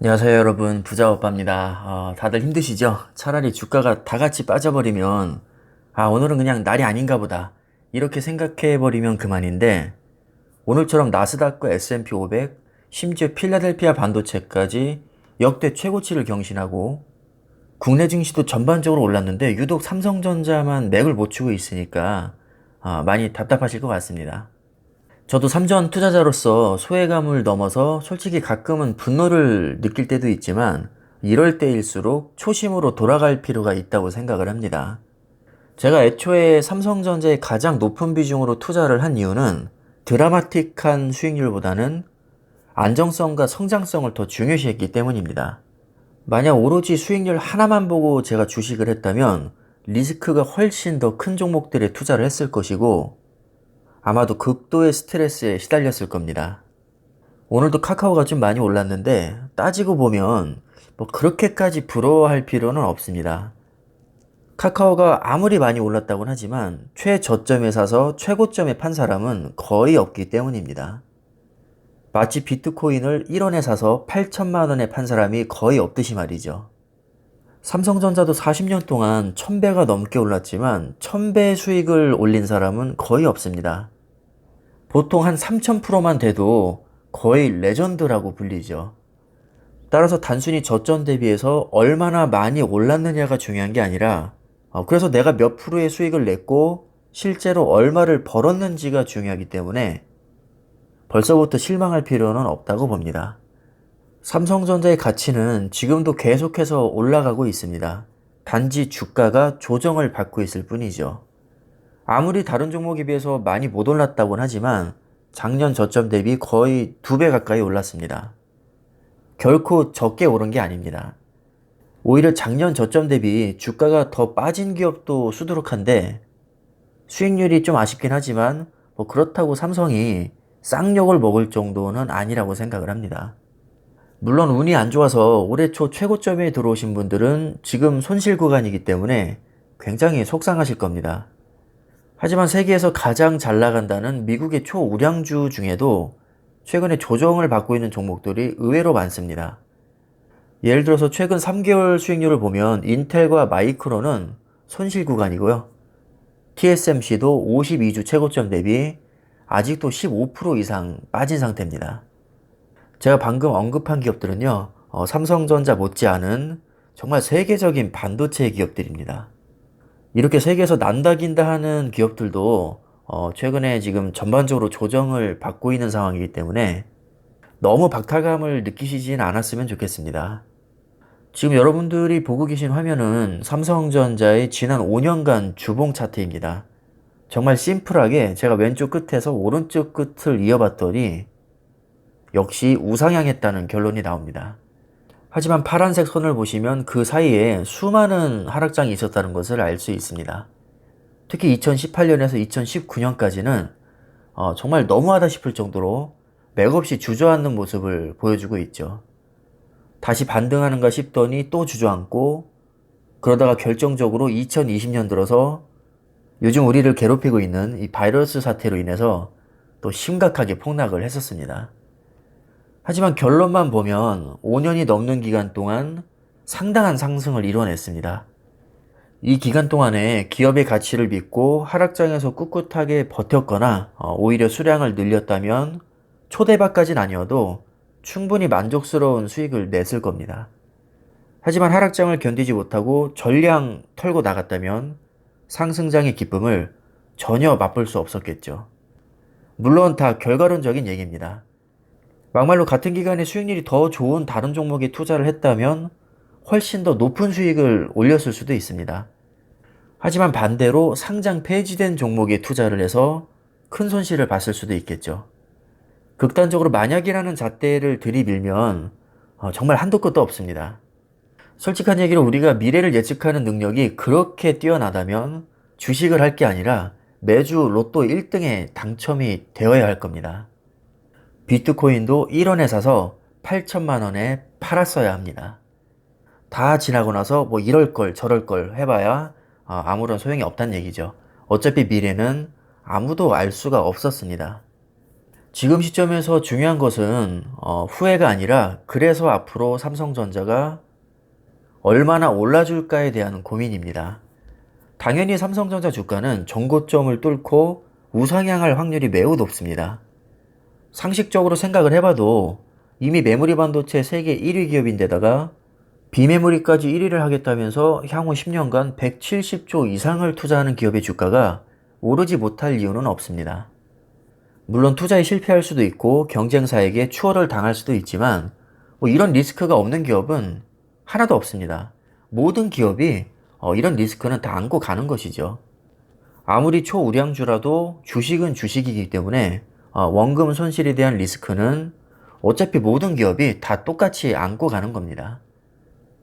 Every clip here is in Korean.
안녕하세요 여러분. 부자오빠입니다. 어, 다들 힘드시죠? 차라리 주가가 다 같이 빠져버리면 아 오늘은 그냥 날이 아닌가 보다. 이렇게 생각해버리면 그만인데 오늘처럼 나스닥과 S&P 500 심지어 필라델피아 반도체까지 역대 최고치를 경신하고 국내 증시도 전반적으로 올랐는데 유독 삼성전자만 맥을 못 추고 있으니까 아, 많이 답답하실 것 같습니다 저도 삼전 투자자로서 소외감을 넘어서 솔직히 가끔은 분노를 느낄 때도 있지만 이럴 때일수록 초심으로 돌아갈 필요가 있다고 생각을 합니다. 제가 애초에 삼성전자에 가장 높은 비중으로 투자를 한 이유는 드라마틱한 수익률보다는 안정성과 성장성을 더 중요시했기 때문입니다. 만약 오로지 수익률 하나만 보고 제가 주식을 했다면 리스크가 훨씬 더 큰 종목들에 투자를 했을 것이고 아마도 극도의 스트레스에 시달렸을 겁니다. 오늘도 카카오가 좀 많이 올랐는데 따지고 보면 뭐 그렇게까지 부러워할 필요는 없습니다. 카카오가 아무리 많이 올랐다고는 하지만 최저점에 사서 최고점에 판 사람은 거의 없기 때문입니다. 마치 비트코인을 1원에 사서 8천만 원에 판 사람이 거의 없듯이 말이죠. 삼성전자도 40년 동안 1000배가 넘게 올랐지만 1000배 수익을 올린 사람은 거의 없습니다. 보통 한 3000%만 돼도 거의 레전드라고 불리죠. 따라서 단순히 저점 대비해서 얼마나 많이 올랐느냐가 중요한 게 아니라 어, 그래서 내가 몇 프로의 수익을 냈고 실제로 얼마를 벌었는지가 중요하기 때문에 벌써부터 실망할 필요는 없다고 봅니다. 삼성전자의 가치는 지금도 계속해서 올라가고 있습니다. 단지 주가가 조정을 받고 있을 뿐이죠. 아무리 다른 종목에 비해서 많이 못 올랐다고는 하지만 작년 저점 대비 거의 두 배 가까이 올랐습니다. 결코 적게 오른 게 아닙니다. 오히려 작년 저점 대비 주가가 더 빠진 기업도 수두룩한데 수익률이 좀 아쉽긴 하지만 뭐 그렇다고 삼성이 쌍욕을 먹을 정도는 아니라고 생각을 합니다. 물론 운이 안 좋아서 올해 초 최고점에 들어오신 분들은 지금 손실 구간이기 때문에 굉장히 속상하실 겁니다. 하지만 세계에서 가장 잘 나간다는 미국의 초우량주 중에도 최근에 조정을 받고 있는 종목들이 의외로 많습니다. 예를 들어서 최근 3개월 수익률을 보면 인텔과 마이크론은 손실 구간이고요. TSMC도 52주 최고점 대비 아직도 15% 이상 빠진 상태입니다. 제가 방금 언급한 기업들은요, 어, 삼성전자 못지않은 정말 세계적인 반도체 기업들입니다. 이렇게 세계에서 난다 긴다 하는 기업들도 어, 최근에 지금 전반적으로 조정을 받고 있는 상황이기 때문에 너무 박탈감을 느끼시진 않았으면 좋겠습니다. 지금 여러분들이 보고 계신 화면은 삼성전자의 지난 5년간 주봉 차트입니다. 정말 심플하게 제가 왼쪽 끝에서 오른쪽 끝을 이어봤더니 역시 우상향했다는 결론이 나옵니다. 하지만 파란색 선을 보시면 그 사이에 수많은 하락장이 있었다는 것을 알 수 있습니다. 특히 2018년에서 2019년까지는 어, 정말 너무하다 싶을 정도로 맥없이 주저앉는 모습을 보여주고 있죠. 다시 반등하는가 싶더니 또 주저앉고 그러다가 결정적으로 2020년 들어서 요즘 우리를 괴롭히고 있는 이 바이러스 사태로 인해서 또 심각하게 폭락을 했었습니다. 하지만 결론만 보면 5년이 넘는 기간 동안 상당한 상승을 이뤄냈습니다. 이 기간 동안에 기업의 가치를 믿고 하락장에서 꿋꿋하게 버텼거나 어, 오히려 수량을 늘렸다면 초대박까진 아니어도 충분히 만족스러운 수익을 냈을 겁니다. 하지만 하락장을 견디지 못하고 전량 털고 나갔다면 상승장의 기쁨을 전혀 맛볼 수 없었겠죠. 물론 다 결과론적인 얘기입니다. 막말로 같은 기간에 수익률이 더 좋은 다른 종목에 투자를 했다면 훨씬 더 높은 수익을 올렸을 수도 있습니다. 하지만 반대로 상장 폐지된 종목에 투자를 해서 큰 손실을 봤을 수도 있겠죠. 극단적으로 만약이라는 잣대를 들이밀면 어, 정말 한도 끝도 없습니다. 솔직한 얘기로 우리가 미래를 예측하는 능력이 그렇게 뛰어나다면 주식을 할 게 아니라 매주 로또 1등에 당첨이 되어야 할 겁니다. 비트코인도 1원에 사서 8천만 원에 팔았어야 합니다. 다 지나고 나서 뭐 이럴 걸 저럴 걸 해봐야 어, 아무런 소용이 없다는 얘기죠. 어차피 미래는 아무도 알 수가 없었습니다. 지금 시점에서 중요한 것은 어, 후회가 아니라 그래서 앞으로 삼성전자가 얼마나 올라줄까에 대한 고민입니다. 당연히 삼성전자 주가는 전고점을 뚫고 우상향할 확률이 매우 높습니다. 상식적으로 생각을 해봐도 이미 메모리 반도체 세계 1위 기업인데다가 비메모리까지 1위를 하겠다면서 향후 10년간 170조 이상을 투자하는 기업의 주가가 오르지 못할 이유는 없습니다. 물론 투자에 실패할 수도 있고 경쟁사에게 추월을 당할 수도 있지만 뭐 이런 리스크가 없는 기업은 하나도 없습니다. 모든 기업이 어, 이런 리스크는 다 안고 가는 것이죠. 아무리 초우량주라도 주식은 주식이기 때문에 어, 원금 손실에 대한 리스크는 어차피 모든 기업이 다 똑같이 안고 가는 겁니다.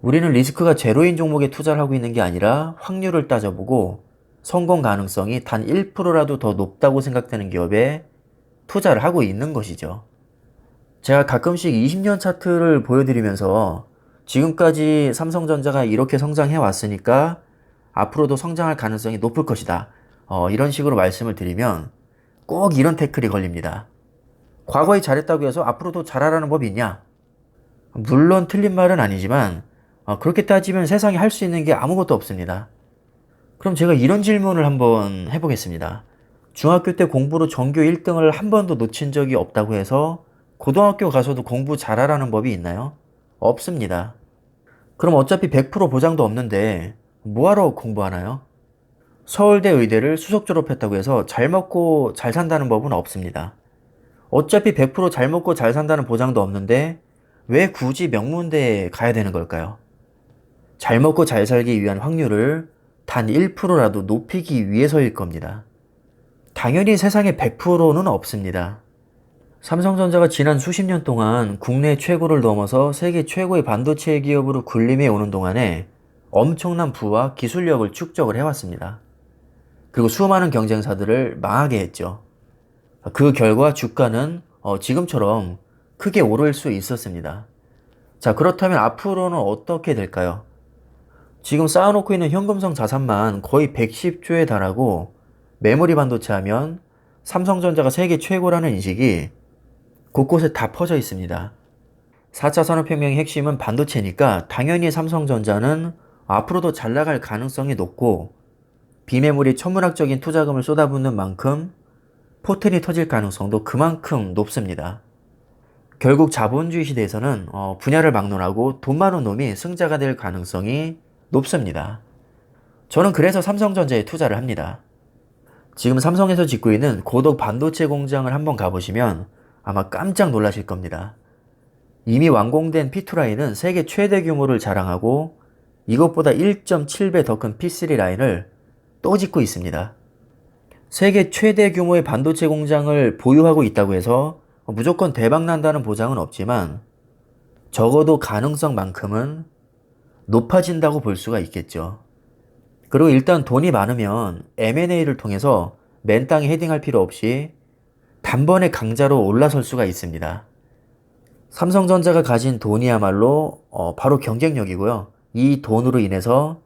우리는 리스크가 제로인 종목에 투자를 하고 있는 게 아니라 확률을 따져보고 성공 가능성이 단 1%라도 더 높다고 생각되는 기업에 투자를 하고 있는 것이죠. 제가 가끔씩 20년 차트를 보여드리면서 지금까지 삼성전자가 이렇게 성장해 왔으니까 앞으로도 성장할 가능성이 높을 것이다. 어, 이런 식으로 말씀을 드리면 꼭 이런 태클이 걸립니다. 과거에 잘했다고 해서 앞으로도 잘하라는 법이 있냐? 물론 틀린 말은 아니지만 어, 그렇게 따지면 세상에 할 수 있는 게 아무것도 없습니다. 그럼 제가 이런 질문을 한번 해보겠습니다. 중학교 때 공부로 전교 1등을 한 번도 놓친 적이 없다고 해서 고등학교 가서도 공부 잘하라는 법이 있나요? 없습니다. 그럼 어차피 100% 보장도 없는데 뭐하러 공부하나요? 서울대 의대를 수석 졸업했다고 해서 잘 먹고 잘 산다는 법은 없습니다. 어차피 100%잘 먹고 잘 산다는 보장도 없는데 왜 굳이 명문대에 가야 되는 걸까요? 잘 먹고 잘 살기 위한 확률을 단 1%라도 높이기 위해서일 겁니다. 당연히 세상에 100%는 없습니다. 삼성전자가 지난 수십 년 동안 국내 최고를 넘어서 세계 최고의 반도체 기업으로 군림해 오는 동안에 엄청난 부와 기술력을 축적을 해왔습니다. 그리고 수많은 경쟁사들을 망하게 했죠. 그 결과 주가는 어, 지금처럼 크게 오를 수 있었습니다. 자, 그렇다면 앞으로는 어떻게 될까요? 지금 쌓아놓고 있는 현금성 자산만 거의 110조에 달하고 메모리 반도체 하면 삼성전자가 세계 최고라는 인식이 곳곳에 다 퍼져 있습니다. 4차 산업혁명의 핵심은 반도체니까 당연히 삼성전자는 앞으로도 잘 나갈 가능성이 높고 비메모리 천문학적인 투자금을 쏟아붓는 만큼 포텐이 터질 가능성도 그만큼 높습니다. 결국 자본주의 시대에서는 어, 분야를 막론하고 돈 많은 놈이 승자가 될 가능성이 높습니다. 저는 그래서 삼성전자에 투자를 합니다. 지금 삼성에서 짓고 있는 고덕 반도체 공장을 한번 가보시면 아마 깜짝 놀라실 겁니다. 이미 완공된 P2 라인은 세계 최대 규모를 자랑하고 이것보다 1.7배 더 큰 P3 라인을 또 짓고 있습니다. 세계 최대 규모의 반도체 공장을 보유하고 있다고 해서 무조건 대박 난다는 보장은 없지만 적어도 가능성만큼은 높아진다고 볼 수가 있겠죠. 그리고 일단 돈이 많으면 M&A를 통해서 맨 땅에 헤딩할 필요 없이 단번에 강자로 올라설 수가 있습니다. 삼성전자가 가진 돈이야말로 어, 바로 경쟁력이고요. 이 돈으로 인해서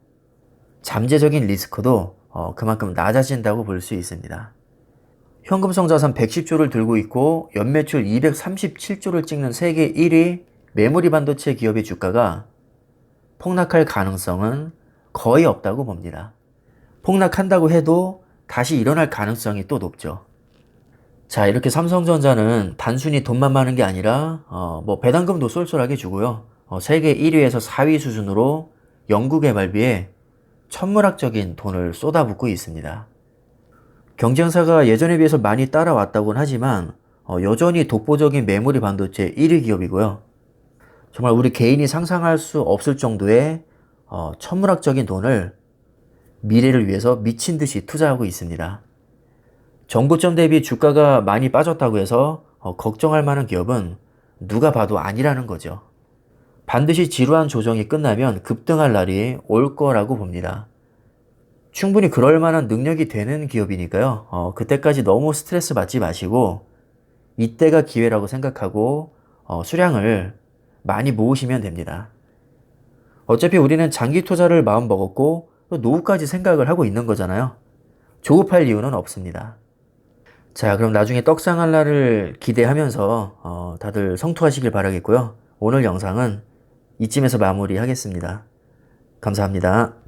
잠재적인 리스크도 어, 그만큼 낮아진다고 볼 수 있습니다. 현금성 자산 110조를 들고 있고 연매출 237조를 찍는 세계 1위 메모리 반도체 기업의 주가가 폭락할 가능성은 거의 없다고 봅니다. 폭락한다고 해도 다시 일어날 가능성이 또 높죠. 자, 이렇게 삼성전자는 단순히 돈만 많은 게 아니라, 어, 뭐, 배당금도 쏠쏠하게 주고요. 어, 세계 1위에서 4위 수준으로 연구개발비에 천문학적인 돈을 쏟아붓고 있습니다. 경쟁사가 예전에 비해서 많이 따라왔다고는 하지만, 어, 여전히 독보적인 메모리 반도체 1위 기업이고요. 정말 우리 개인이 상상할 수 없을 정도의 어, 천문학적인 돈을 미래를 위해서 미친 듯이 투자하고 있습니다. 정고점 대비 주가가 많이 빠졌다고 해서 어, 걱정할 만한 기업은 누가 봐도 아니라는 거죠. 반드시 지루한 조정이 끝나면 급등할 날이 올 거라고 봅니다. 충분히 그럴 만한 능력이 되는 기업이니까요. 어, 그때까지 너무 스트레스 받지 마시고 이때가 기회라고 생각하고 어, 수량을 많이 모으시면 됩니다. 어차피 우리는 장기 투자를 마음 먹었고 또 노후까지 생각을 하고 있는 거잖아요. 조급할 이유는 없습니다. 자, 그럼 나중에 떡상할 날을 기대하면서 어, 다들 성투하시길 바라겠고요. 오늘 영상은 이쯤에서 마무리하겠습니다. 감사합니다.